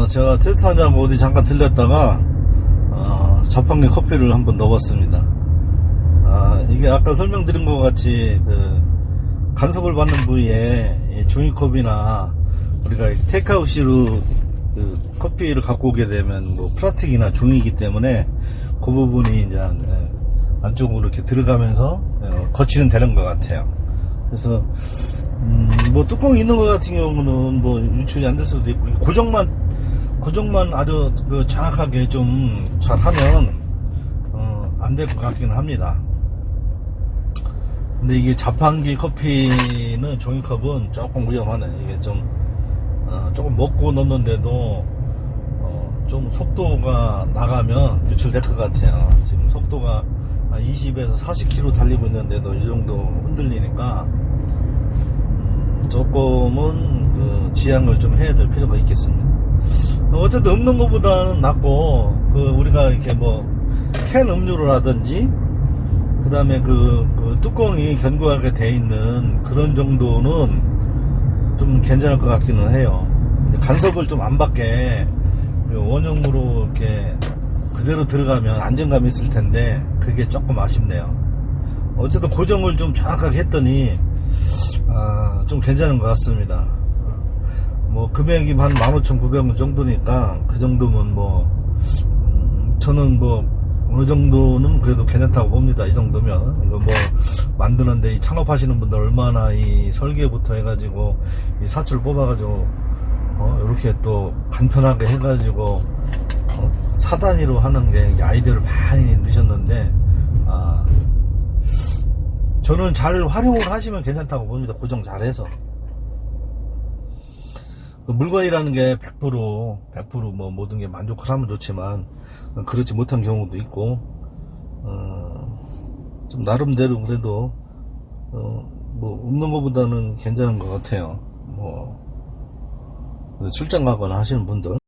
어, 제가 테스트하냐고 어디 잠깐 들렸다가, 어, 자판기 커피를 한번 넣어봤습니다. 아, 이게 아까 설명드린 것 같이, 그, 간섭을 받는 부위에 이 종이컵이나 우리가 테이크아웃으로 그 커피를 갖고 오게 되면 뭐 플라스틱이나 종이기 때문에 그 부분이 이제 안- 예, 안쪽으로 이렇게 들어가면서 어, 거치는 되는 것 같아요. 그래서 음, 뭐 뚜껑 있는 것 같은 경우는 뭐 유출이 안 될 수도 있고 고정만 고정만 아주 그 정확하게 좀 잘하면 어, 안 될 것 같기는 합니다. 근데 이게 자판기 커피는 종이컵은 조금 위험하네. 이게 좀 어, 조금 먹고 넣는데도 어, 좀 속도가 나가면 유출될 것 같아요. 지금 속도가 한 20에서 40km 달리고 있는데도 이 정도 흔들리니까 음, 조금은 그 지양을 좀 해야 될 필요가 있겠습니다. 어쨌든 없는 것보다는 낫고 그 우리가 이렇게 뭐 캔 음료라든지 그 다음에 그, 그 뚜껑이 견고하게 돼 있는 그런 정도는 좀 괜찮을 것 같기는 해요. 간섭을 좀 안 받게 그 원형으로 이렇게 그대로 들어가면 안정감이 있을 텐데 그게 조금 아쉽네요. 어쨌든 고정을 좀 정확하게 했더니 아, 좀 괜찮은 것 같습니다. 뭐 금액이 한 15,900원 정도니까 그 정도면 뭐 음, 저는 뭐 어느 정도는 그래도 괜찮다고 봅니다. 이 정도면 이거 뭐 만드는데 이 창업하시는 분들 얼마나 이 설계부터 해가지고 이 사출 뽑아가지고 어, 이렇게 또 간편하게 해가지고 어, 사단위로 하는 게 아이디어를 많이 넣으셨는데 아, 저는 잘 활용을 하시면 괜찮다고 봅니다. 고정 잘해서. 그 물건이라는 게 100% 100%뭐 모든 게 만족을 하면 좋지만 어, 그렇지 못한 경우도 있고 어, 좀 나름대로 그래도 어, 뭐 없는 것보다는 괜찮은 것 같아요. 뭐 출장 가거나 하시는 분들